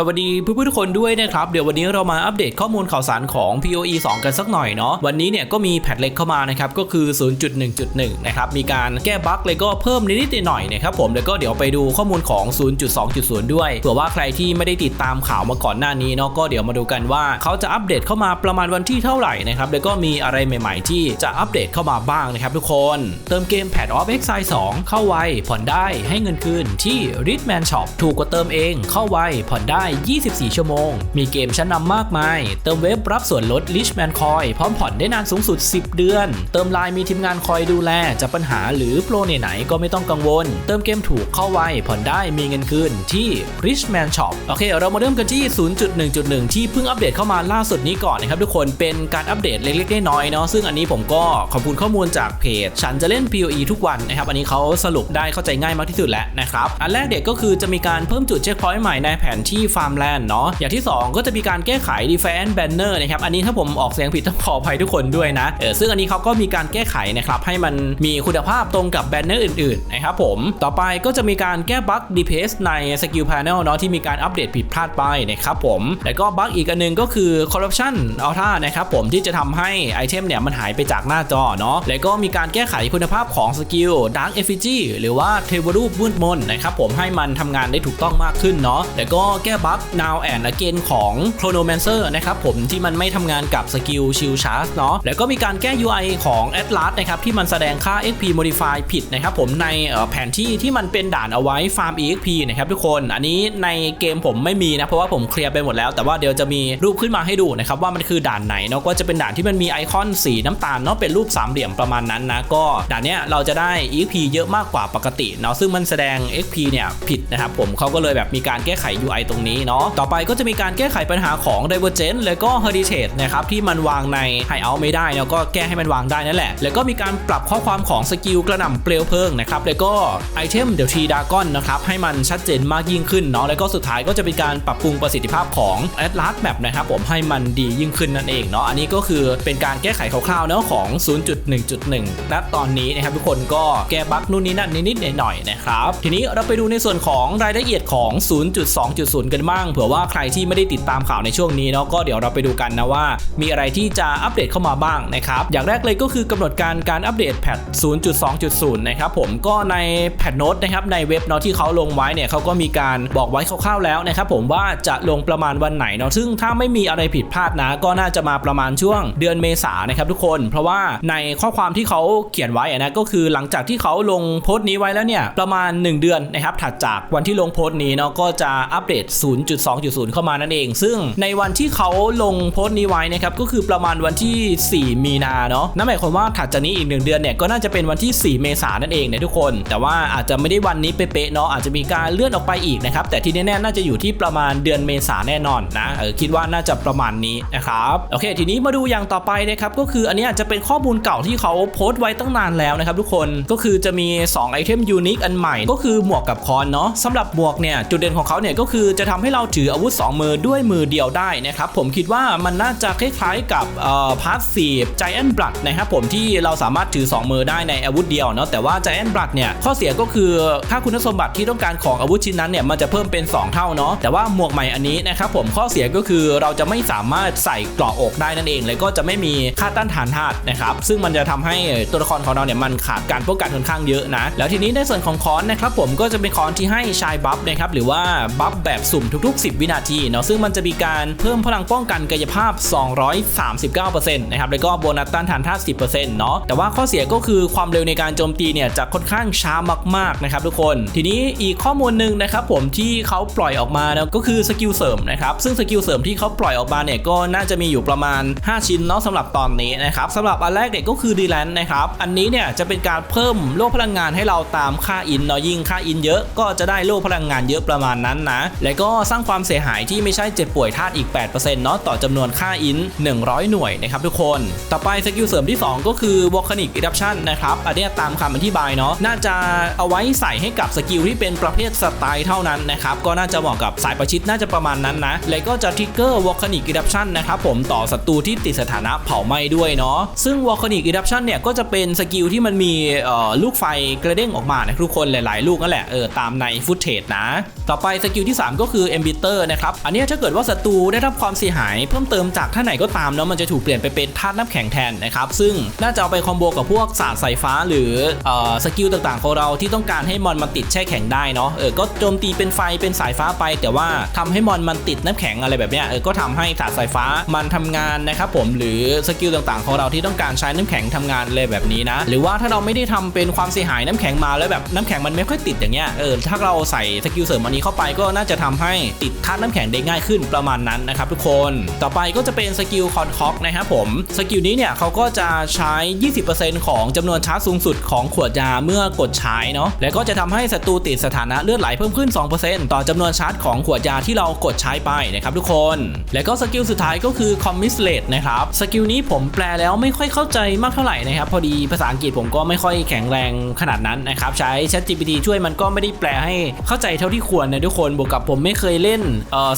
สวัสดีเพื่อนๆทุกคนด้วยนะครับ เดี๋ยววันนี้เรามาอัปเดตข้อมูลข่าวสารของ PoE 2 กันสักหน่อยเนาะวันนี้เนี่ยก็มีแพทเล็กเข้ามานะครับก็คือ 0.1.1 นะครับมีการแก้บั๊กเลยก็เพิ่มนิดๆหน่อยๆนะครับผมแล้วก็เดี๋ยวไปดูข้อมูลของ 0.2.0 ด้วยเผื่อว่าใครที่ไม่ได้ติดตามข่าวมาก่อนหน้านี้เนาะก็เดี๋ยวมาดูกันว่าเขาจะอัปเดตเข้ามาประมาณวันที่เท่าไหร่นะครับแล้วก็มีอะไรใหม่ ๆ ที่จะอัปเดตเข้ามาบ้างนะครับทุกคน เติมเกม Pad of Exile 2 เข้าไวผ่อนได้ให้เงินคืนที่ Ritman Shop ถูกกว่าเติมเอง เข้าไวผ่อนได้24 ชั่วโมง มีเกมชั้นนำมากมาย เติมเว็บรับส่วนลด Richman Coin พร้อมผ่อนได้นานสูงสุด 10 เดือน เติมไลน์มีทีมงานคอยดูแล จะปัญหาหรือโปรไหนๆก็ไม่ต้องกังวล เติมเกมถูกเข้าไว ผ่อนได้มีเงินคืนที่ Richman Shop โอเค เรามาเริ่มกันที่ 0.1.1 ที่เพิ่งอัปเดตเข้ามาล่าสุดนี้ก่อนนะครับทุกคนเป็นการอัปเดตเล็กๆน้อยๆเนาะซึ่งอันนี้ผมก็ขอบคุณข้อมูลจากเพจ ฉันจะเล่น PoE ทุกวันนะครับอันนี้เขาสรุปได้เข้าใจง่ายมากที่สุดแล้วนะครับอันแรกเด็กก็คือจะมีการเพิ่มจุดเช็คพอยต์ใหม่ในแผนที่ฟาร์มแลนด์เนาะอย่างที่ 2 ก็จะมีการแก้ไข Defense Banner นะครับอันนี้ถ้าผมออกเสียงผิดต้องขออภัยทุกคนด้วยนะเออซึ่งอันนี้เขาก็มีการแก้ไขนะครับให้มันมีคุณภาพตรงกับแบนเนอร์อื่นๆนะครับผมต่อไปก็จะมีการแก้บั๊ก DPS ใน Skill Panel เนาะที่มีการอัปเดตผิดพลาดไปนะครับผมแล้วก็บั๊กอีกอันหนึงก็คือ Corruption Alta นะครับผมที่จะทำให้ไอเทมเนี่ยมันหายไปจากหน้าจอเนาะแล้วก็มีการแก้ไขคุณภาพของสกิล Dark Effigy หรือว่าเทวรูปมืดมนนะครับผมให้มันทำงานได้ถูกต้องมากขึ้นเนาะแล้วก็แก้บั๊ก Now and Again ของ Chronomancer นะครับผมที่มันไม่ทำงานกับสกิล Shield Charge เนาะแล้วก็มีการแก้ UI ของ Atlas นะครับที่มันแสดงค่า XP Modify ผิดนะครับผมในเอ่อแผนที่ที่มันเป็นด่านเอาไว้ Farm EXP นะครับทุกคนอันนี้ในเกมผมไม่มีนะเพราะว่าผมเคลียร์ไปหมดแล้ว แต่ว่าเดี๋ยวจะมีรูปขึ้นมาให้ดูนะครับว่ามันคือด่านไหนเนาะก็จะเป็นด่านที่มันมีไอคอนสีน้ำตาลเนาะเป็นรูปสามเหลี่ยมประมาณนั้นนะก็ด่านเนี้ยเราจะได้ EXP เยอะมากกว่าปกติเนาะซึ่งมันแสดง XP เนี่ยผิดนะครับผมเขาก็เลยแบบมีการแก้ไข UI ตรงนี้เนาะต่อไปก็จะมีการแก้ไขปัญหาของ Divergent แล้วก็ Heritage นะครับที่มันวางใน Hideout ไม่ได้เนาะก็แก้ให้มันวางได้นั่นแหละ แล้วก็มีการปรับข้อความของสกิลกระหน่ำเปลวเพลิงนะครับแล้วก็ไอเทมเดลทีดากอนนะครับให้มันชัดเจนมากยิ่งขึ้นเนาะแล้วก็สุดท้ายก็จะเป็นการปรับปรุงประสิทธิภาพของ Atlas Map นะครับผมให้มันดียิ่งขึ้นนั่นเองเนาะอันนี้ก็คือเป็นการแก้ไขคร่าวๆเนาะของ 0.1.1ณตอนนี้นะครับทุกคนก็แก้บั๊กนู่นนี่นั่นนิดๆหน่อยๆนะครับทีนี้เราไปดูในส่วนของรายละเอียดของ 0.2.0 กันบ้างเผื่อว่าใครที่ไม่ได้ติดตามข่าวในช่วงนี้เนาะก็เดี๋ยวเราไปดูกันนะว่า มีอะไรที่จะอัปเดตเข้ามาบ้างนะครับอย่างแรกเลยก็คือกำหนดการการอัปเดตแพท 0.2.0 นะครับผมก็ในแพทโน้ตนะครับในเว็บเนาะที่เขาลงไว้เนี่ยเขาก็มีการบอกไว้คร่าวๆแล้วนะครับผมว่าจะลงประมาณวันไหนเนาะซึ่งถ้าไม่มีอะไรผิดพลาดนะ ก็น่าจะมาประมาณช่วงเดือนเมษายนนะครับทุกคน เพราะว่าในข้อความที่เขาเขียนไว้นะก็คือหลังจากที่เขาลงโพสต์นี้ไว้แล้วเนี่ยประมาณ 1 เดือนนะครับถัดจากวันที่ลงโพสต์นี้เนาะก็จะอัปเดต0.2.0 เข้ามานั่นเอง ซึ่งในวันที่เขาลงโพสต์นี้ไว้นะครับก็คือประมาณวันที่ 4 มีนาเนาะนั่นหมายความว่าถัดจากนี้อีก 1 เดือนเนี่ยก็น่าจะเป็นวันที่ 4 เมษายนนั่นเองนะทุกคน แต่ว่าอาจจะไม่ได้วันนี้เป๊ะๆเนาะอาจจะมีการเลื่อนออกไปอีกนะครับแต่ที่แน่ๆน่าจะอยู่ที่ประมาณเดือนเมษายนแน่นอนนะเออคิดว่าน่าจะประมาณนี้นะครับโอเค ทีนี้มาดูอย่างต่อไปนะครับก็คืออันนี้อาจจะเป็นข้อมูลเก่าที่เขาโพสต์ไว้ตั้งนานแล้วนะครับทุกคนก็คือจะมี 2 ไอเทมยูนิคอันใหม่ ก็คือหมวกกับคอนเนาะสำหรับหมวกเนี่ยจุดเด่นของเขาเนี่ยก็คือจะทำให้เราถืออาวุธ 2 มือด้วยมือเดียวได้นะครับผมคิดว่ามันน่าจะคล้ายๆกับเอ่อพาสซีฟไจแอนบลัดนะครับผมที่เราสามารถถือ 2 มือได้ในอาวุธเดียวเนาะแต่ว่าไจแอนบลัดเนี่ยข้อเสียก็คือค่าคุณสมบัติที่ต้องการของอาวุธชิ้นนั้นเนี่ยมันจะเพิ่มเป็น 2 เท่าเนาะแต่ว่าหมวกใหม่อันนี้นะครับผมข้อเสียก็คือเราจะไม่สามารถใส่เกราะอกได้นั่นเอง แล้วก็จะไม่มีค่าต้านทานธาตุนะครับซึ่งมันจะทำให้ตัวละครของเราเนี่ยมันขาดการป้องกันค่อนข้างเยอะนะแล้วทีนี้ในส่วนของคอนนะครับผมก็จะเป็นคอนที่ให้ชายบัฟนะครับหรือว่าบัฟแบบสุ่มทุกๆ 10 วินาทีเนาะซึ่งมันจะมีการเพิ่มพลังป้องกันกายภาพ 239%นะครับแล้วก็โบนัสต้านทานธาตุ10%เนาะแต่ว่าข้อเสียก็คือความเร็วในการโจมตีเนี่ยจะค่อนข้างช้ามากๆนะครับทุกคนทีนี้อีกข้อมูลหนึ่งนะครับผมที่เขาปล่อยออกมานะก็คือสกิลเสริมนะครับซึ่งสกิลเสริมที่เขาปล่อยออกมาเนี่ยก็น่าจะมีอยู่ประมาณ 5 ชิ้นเนาะสำหรับตอนนี้นะครับสำหรับอันแรกเนี่ยก็คือดีแลนนะครับอันนี้เนี่ยจะเป็นการเพิ่มโล่พลังงานให้เราตามค่าอินเนาะยิ่งค่าอินเยอะก็จะได้โล่พลังงานเยอะประมาณนั้นนะและก็สร้างความเสียหายที่ไม่ใช่เจ็บป่วยธาตุอีก 8%เนาะต่อจำนวนค่าอิน 100 หน่วยนะครับทุกคน ต่อไปสกิลเสริมที่ 2 ก็คือ Volcanic Eruption นะครับ อันนี้ตามคำอธิบายเนาะน่าจะเอาไว้ใส่ให้กับสกิลที่เป็นประเภทสไตล์เท่านั้นนะครับ ก็น่าจะเหมาะกับสายประชิดน่าจะประมาณนั้นนะ และก็จะทริกเกอร์ Volcanic Eruption นะครับผมต่อศัตรูที่ติดสถานะเผาไหม้ด้วยเนาะซึ่ง Volcanic Eruption เนี่ยก็จะเป็นสกิลที่มันมีลูกไฟกระเด้งออกมานะทุกคนหลาย ๆ ลูกนั่นแหละเออตามในฟุตเทจนะ ต่อไปสกิลที่ 3 ก็คือ e m b i t e r นะครับ อันนี้ถ้าเกิดว่าศัตรูได้รับความเสียหาย เพิ่มเติมจากท่าไหนก็ตามเนาะมันจะถูกเปลี่ยนไปเป็นธาตุน้ำแข็งแทนนะครับ ซึ่งน่าจะเอาไปคอมโบกับพวกสาดสายฟ้าหรืออสกิลต่างๆของเราที่ต้องการให้มอนมันติดแช่แข็งได้เนาะเออก็โจมตีเป็นไฟเป็นสายฟ้าไป แต่ว่าทำให้มอนมันติดน้ำแข็งอะไรแบบเนี้ยเออก็ทำให้สาดสายฟ้ามันทำงานนะครับผมหรือสกิลต่างๆของเราที่ต้องการใช้น้ำแข็งทำงานเลยแบบนี้นะหรือว่าถ้าเราไม่ได้ทำเป็นความเสียหายน้ำแข็งมาแล้วแบบน้ำแข็งมันไม่ค่อยติดอย่างเงี้ยเออถ้าเราใส่สกิลเสริมอันนี้เข้าไปก็น่าจะทำให้ติดธาตุน้ำแข็งได้ง่ายขึ้นประมาณนั้นนะครับทุกคน ต่อไปก็จะเป็นสกิลคอนคอกนะครับผมสกิลนี้เนี่ยเขาก็จะใช้ 20%ของจำนวนชาร์จสูงสุดของขวดยาเมื่อกดใช้เนาะแล้วก็จะทำให้ศัตรูติดสถานะเลือดไหลเพิ่มขึ้น 2%ต่อจำนวนชาร์จของขวดยาที่เรากดใช้ไปนะครับทุกคน แล้วก็สกิลสุดท้ายก็คือ Commislate นะครับสกิลนี้ผมแปลแล้วไม่ค่อยเข้าใจมากเท่าไหร่นะครับพอดีภาษาอังกฤษผมก็ไม่ค่อยแข็งแรงขนาดนั้นนะครับใช้ ChatGPT ช่วยมันก็ไม่ได้แปลให้เข้าใจเท่าที่ควรนะทุกคนบวกกับผมไม่เคยเล่น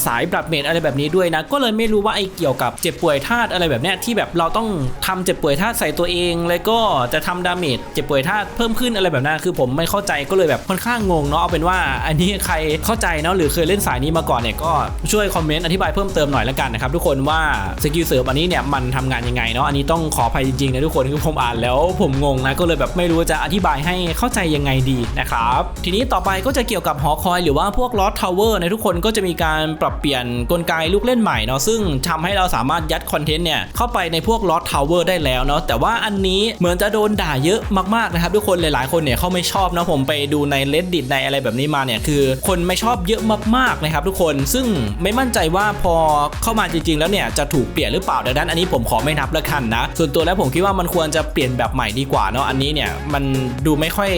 สายบลัดเมดอะไรแบบนี้ด้วยนะ ก็เลยไม่รู้ว่าไอ้เกี่ยวกับเจ็บป่วยธาตุอะไรแบบเนี้ยที่แบบเราต้องทำเจ็บป่วยธาตุใส่ตัวเอง แล้วก็จะทำดาเมจเจ็บป่วยธาตุเพิ่มขึ้นอะไรแบบนั้นคือผมไม่เข้าใจก็เลยแบบค่อนข้างงงเนาะเอาเป็นว่า อันนี้ใครเข้าใจเนาะหรือเคยเล่นสายนี้มาก่อนเนี่ยก็ช่วยคอมเมนต์อธิบายเพิ่มเติมหน่อยละกันนะครับทุกคนว่าสกิลเสริมอันนี้เนี่ยมันทำงานยังไงเนาะอันนี้ต้องขออภัยจริงๆนะทุกคนคือผมอ่านแล้วผมงงนะก็เลยแบบไม่รู้จะอธิบายให้เข้าใจยังไงดีนะครับทีนี้ต่อไปก็จะเกี่ยวกับหอคอยหรือว่าพวกลอตทาวเวอร์ในทุกคนนก็จะมีการปรับเปลี่ยนกลไกลูกเล่นใหม่เนาะซึ่งทำให้เราสามารถยัดคอนเทนต์เนี่ยเข้าไปในพวกลอตทาวเวอร์ได้แล้วเนาะแต่ว่าอันนี้เหมือนจะโดนด่าเยอะมากๆนะครับทุกคนหลายๆคนเนี่ยเขาไม่ชอบนะผมไปดูใน reddit ในอะไรแบบนี้มาเนี่ยคือ คนไม่ชอบเยอะมากๆนะครับทุกคนซึ่งไม่มั่นใจว่าพอเข้ามาจริง ๆ แล้วเนี่ยจะถูกเปลี่ยนหรือเปล่าดังนั้นอันนี้ผมขอไม่นับละกันนะ ส่วนตัวแล้วผมคิดว่ามันควรจะเปลี่ยนแบบใหม่ดีกว่าเนาะอันนี้เนี่ยมันดูไม่ค่อย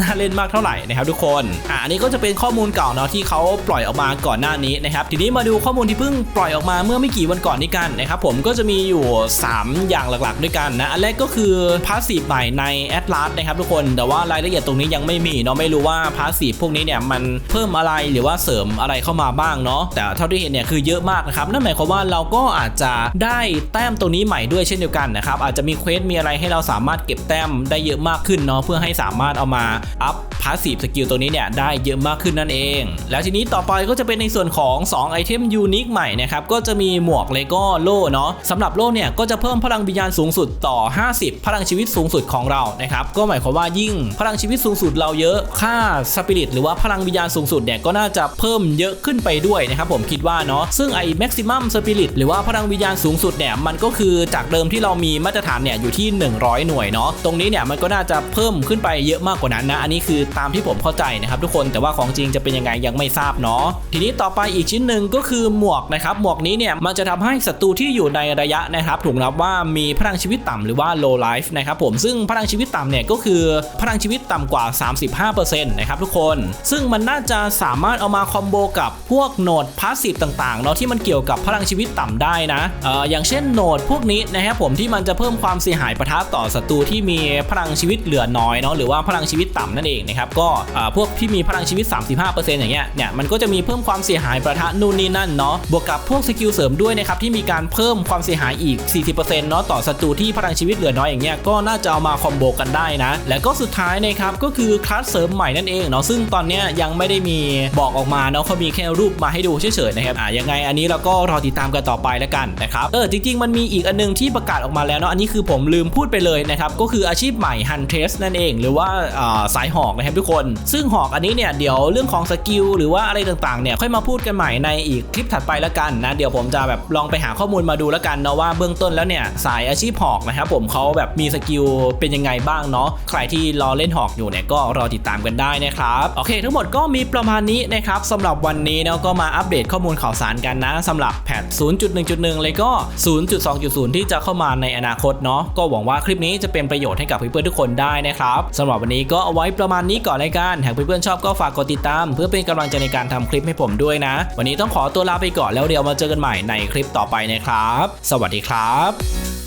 น่าเล่นมากเท่าไหร่นะครับทุกคนอะอันนี้ก็จะเป็นข้อมูลเก่าเนาะที่เขาปล่อยออกมาก่อนหน้านี้นะครับทีนี้มาดูข้อมูลที่เพิ่งปล่อยออกมาเมื่อไม่กี่วันก่อนนี้กันนะครับผมก็จะมีอยู่ 3 อย่างหลักๆ ด้วยกันนะอันแรกก็คือพาสซีฟใหม่ในแอดลาสนะครับทุกคนแต่ว่ารายละเอียดตรงนี้ยังไม่มีเนาะไม่รู้ว่าพาสซีฟพวกนี้เนี่ยมันเพิ่มอะไรหรือว่าเสริมอะไรเข้ามาบ้างเนาะแต่เท่าที่เห็นเนี่ยคือเยอะมากนะครับนั่นหมายความว่าเราก็อาจจะได้แต้มตรงนี้ใหม่ด้วยเช่นเดียวกันนะครับอาจจะมีเควสมีอะไรให้เราสามารถเก็บแต้มได้เยอะมากขึ้นเนาะเพื่อให้สามารถเอามาอัพพาสซีฟสกิลตัวนี้เนี่ยได้เยอะมากขึ้นนั่นเอง แล้วทีนี้ต่อไปก็จะเป็นในส่วนของ 2 ไอเทมยูนิคใหม่นะครับก็จะมีหมวกเลโก้โล่เนาะสำหรับโล่เนี่ยก็จะเพิ่มพลังวิญญาณสูงสุดต่อ 50 พลังชีวิตสูงสุดของเรานะครับก็หมายความว่ายิ่งพลังชีวิตสูงสุดเราเยอะค่าสปิริตหรือว่าพลังวิญญาณสูงสุดเนี่ยก็น่าจะเพิ่มเยอะขึ้นไปด้วยนะครับผมคิดว่าเนาะซึ่งไอ้แม็กซิมัมสปิริตหรือว่าพลังวิญญาณสูงสุดเนี่ยมันก็คือจากเดิมที่เรามีมาตรฐานเนี่ยอยู่ที่ 100 หน่วยเนาะตรงนี้เนี่ยมันก็น่าจะเพิ่มขึ้นไปเยอะมากกว่านั้นนะอันนี้คือตามที่ผมเข้าใจนะครับทุกคนแต่ว่าของจริงจะเป็นยังไงยังไม่ทราบเนาะทีนี้ต่อไปอีกชิ้นหนึ่งก็คือหมวกนะครับหมวกนี้เนี่ยมันจะทำให้ศัตรูที่อยู่ในระยะนะครับถูกนับว่ามีพลังชีวิตต่ำหรือว่า low life นะครับผมซึ่งพลังชีวิตต่ำเนี่ยก็คือพลังชีวิตต่ำกว่า 35%นะครับทุกคน ซึ่งมันน่าจะสามารถเอามาคอมโบกับพวกโหนดพาสซีฟต่างๆเนาะที่มันเกี่ยวกับพลังชีวิตต่ำได้นะเอ่ออย่างเช่นโหนดพวกนี้นะครับผมที่มันจะเพิ่มความเสียหายประทะต่อศัตรูที่มีพลังชีวิตเหลือน้อยเนาะหรือว่าพลังชีวิตต่ำนั่นเองนะครับก็พวกที่มีพลังชีวิต 35%อย่างเงี้ยเนี่ยมันก็จะมีเพิ่มความเสียหายประทะนู่นนี่นั่นเนาะบวกกับพวกสกิลเสริมด้วยนะครับที่มีการเพิ่มความเสียหายอีก 40%เนาะต่อศัตรูที่พลังชีวิตเหลือน้อยอย่างเงี้ยก็น่าจะเอามาคอมโบกันได้นะ และก็สุดท้ายนะครับก็คือคลาสเสริมใหม่นั่นเองเนาะซึ่งตอนเนี้ยยังไม่ได้มีบอกออกมาเนาะเขามีแค่รูปมาให้ดูเฉยๆนะครับอ่ายังไงอันนี้เราก็รอติดตามกันต่อไปแล้วกันนะครับเออจริง ๆ มันมีอีกอันนึงที่ประกาศออกมาแล้วเนาะอันนี้คือผมลืมพูดไปเลยนะครับก็คืออาชีพใหม่ Huntress นั่นเอง หรือว่าอ่าสายหอกนะครับทุกคน ซึ่งหอกอันนี้เนี่ยเดี๋ยวเรื่องของสกิลหรือว่าอะไรต่างๆเนี่ยค่อยมาพูดกันใหม่ในอีกคลิปถัดไปแล้วกันนะ เดี๋ยวผมจะแบบลองไปหาข้อมูลมาดูแล้วกันเนาะว่าเบื้องต้นแล้วเนี่ยสายอาชีพหอกนะครับผมเขาแบบมีสกิลเป็นยังไงบ้างเนาะใครที่รอเล่นหอกอยู่เนี่ยก็รอติดตามกันได้นะครับโอเค ทั้งหมดก็มีประมาณนี้นะครับสำหรับวันนี้เนาะก็มาอัปเดตข้อมูลข่าวสารกันนะสำหรับแพท 0.1.1 เลยก็ 0.2.0 ที่จะเข้ามาในอนาคตเนาะก็หวังว่าคลิปนี้จะเป็นประโยชน์ให้กับเพื่อนๆทุกคนได้นะครับสำหรับวันนี้ก็เอาไว้ประมาณนี้ก่อนเลยกันหากเพื่อนๆชอบก็ฝากกดติดตาม เพื่อเป็นกำลังใจในการทำคลิปให้ผมด้วยนะ วันนี้ต้องขอตัวลาไปก่อนแล้วเดี๋ยวมาเจอกันใหม่ในคลิปต่อไปนะครับ สวัสดีครับ